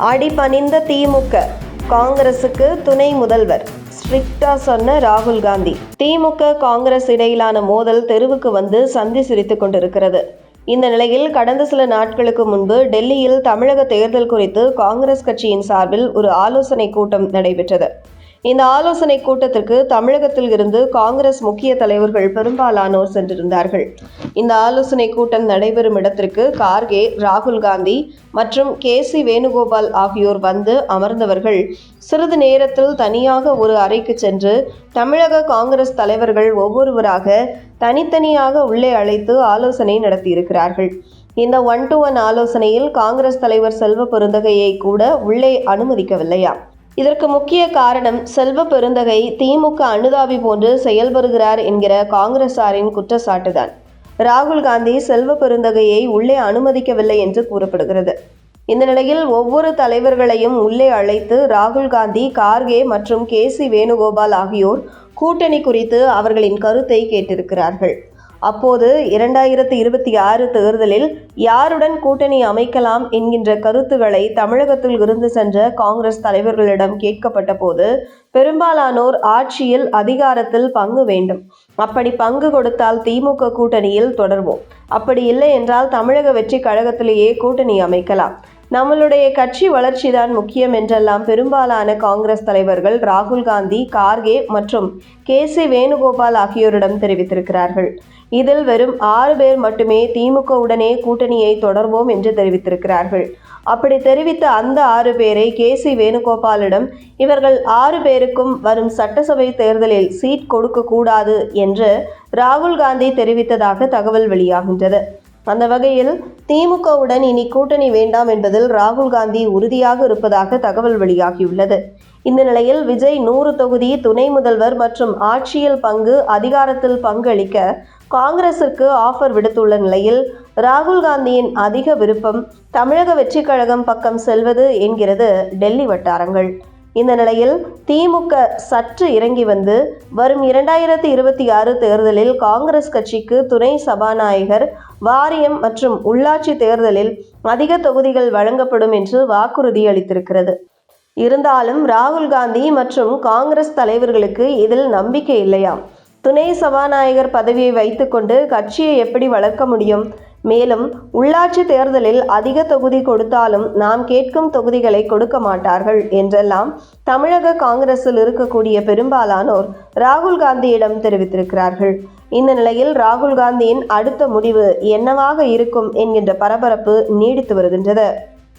அடிபணிந்த திமுக. காங்கிரசுக்கு துணை முதல்வர். ஸ்ட்ரிக்டா சொன்ன ராகுல் காந்தி. திமுக காங்கிரஸ் இடையிலான மோதல் தெருவுக்கு வந்து சந்தி சிரித்துக் கொண்டிருக்கிறது. இந்த நிலையில் கடந்த சில நாட்களுக்கு முன்பு டெல்லியில் தமிழக தேர்தல் குறித்து காங்கிரஸ் கட்சியின் சார்பில் ஒரு ஆலோசனை கூட்டம் நடைபெற்றது. இந்த ஆலோசனை கூட்டத்திற்கு தமிழகத்தில் இருந்து காங்கிரஸ் முக்கிய தலைவர்கள் பெரும்பாலானோர் சென்றிருந்தார்கள். இந்த ஆலோசனை கூட்டம் நடைபெறும் இடத்திற்கு கார்கே ராகுல் காந்தி மற்றும் கே சி வேணுகோபால் ஆகியோர் வந்து அமர்ந்தவர்கள். சிறிது நேரத்தில் தனியாக ஒரு அறைக்கு சென்று தமிழக காங்கிரஸ் தலைவர்கள் ஒவ்வொருவராக தனித்தனியாக உள்ளே அழைத்து ஆலோசனை நடத்தியிருக்கிறார்கள். இந்த ஒன் டு ஒன் ஆலோசனையில் காங்கிரஸ் தலைவர் செல்வ பெருந்தகையை கூட உள்ளே அனுமதிக்கவில்லையா இதற்கு முக்கிய காரணம் செல்வ பெருந்தகை திமுக அனுதாபி போன்று செயல்படுகிறார் என்கிற காங்கிரசாரின் குற்றச்சாட்டுதான். ராகுல் காந்தி செல்வ பெருந்தகையை உள்ளே அனுமதிக்கவில்லை என்று கூறப்படுகிறது. இந்த நிலையில் ஒவ்வொரு தலைவர்களையும் உள்ளே அழைத்து ராகுல் காந்தி கார்கே மற்றும் கே சி வேணுகோபால் ஆகியோர் கூட்டணி குறித்து அவர்களின் கருத்தை கேட்டிருக்கிறார்கள். அப்போது இரண்டாயிரத்தி இருபத்தி ஆறு தேர்தலில் யாருடன் கூட்டணி அமைக்கலாம் என்கின்ற கருத்துக்களை தமிழகத்தில் இருந்து சென்ற காங்கிரஸ் தலைவர்களிடம் கேட்கப்பட்ட போது பெரும்பாலானோர் ஆட்சியில் அதிகாரத்தில் பங்கு வேண்டும். அப்படி பங்கு கொடுத்தால் திமுக கூட்டணியில் தொடர்வோம். அப்படி இல்லை என்றால் தமிழக வெற்றி கழகத்திலேயே கூட்டணி அமைக்கலாம். நம்மளுடைய கட்சி வளர்ச்சிதான் முக்கியம் என்றெல்லாம் பெரும்பாலான காங்கிரஸ் தலைவர்கள் ராகுல் காந்தி கார்கே மற்றும் கே சி வேணுகோபால் ஆகியோரிடம் தெரிவித்திருக்கிறார்கள். இதில் வெறும் ஆறு பேர் மட்டுமே திமுகவுடனே கூட்டணியை தொடர்வோம் என்று தெரிவித்திருக்கிறார்கள். அப்படி தெரிவித்த அந்த ஆறு பேரை கே சி வேணுகோபாலிடம் இவர்கள் ஆறு பேருக்கும் வரும் சட்டசபை தேர்தலில் சீட் கொடுக்க கூடாது என்று ராகுல் காந்தி தெரிவித்ததாக தகவல் வெளியாகின்றது. அந்த வகையில் திமுகவுடன் இனி கூட்டணி வேண்டாம் என்பதில் ராகுல் காந்தி உறுதியாக இருப்பதாக தகவல் வெளியாகியுள்ளது. இந்த நிலையில் விஜய் நூறு தொகுதி துணை முதல்வர் மற்றும் ஆட்சியில் பங்கு அதிகாரத்தில் பங்களிக்க காங்கிரசிற்கு ஆஃபர் விடுத்துள்ள நிலையில் ராகுல் காந்தியின் அதிக விருப்பம் தமிழக வெற்றிக் கழகம் பக்கம் செல்வது என்கிறது டெல்லி வட்டாரங்கள். இந்த நிலையில் திமுக சற்று இறங்கி வந்து வரும் இரண்டாயிரத்தி இருபத்தி ஆறு தேர்தலில் காங்கிரஸ் கட்சிக்கு துணை சபாநாயகர் வாரியம் மற்றும் உள்ளாட்சி தேர்தலில் அதிக தொகுதிகள் வழங்கப்படும் என்று வாக்குறுதி அளித்திருக்கிறது. இருந்தாலும் ராகுல் காந்தி மற்றும் காங்கிரஸ் தலைவர்களுக்கு இதில் நம்பிக்கை இல்லையாம். துணை சபாநாயகர் பதவியை வைத்துக்கொண்டு கட்சியை எப்படி வளர்க்க முடியும்? மேலும் உள்ளாட்சி தேர்தலில் அதிக தொகுதி கொடுத்தாலும் நாம் கேட்கும் தொகுதிகளை கொடுக்க மாட்டார்கள் என்றெல்லாம் தமிழக காங்கிரஸில் இருக்கக்கூடிய பெரும்பாலானோர் ராகுல் காந்தியிடம் தெரிவித்திருக்கிறார்கள். இந்த நிலையில் ராகுல் காந்தியின் அடுத்த முடிவு என்னவாக இருக்கும் என்கின்ற பரபரப்பு நீடித்து வருகின்றது.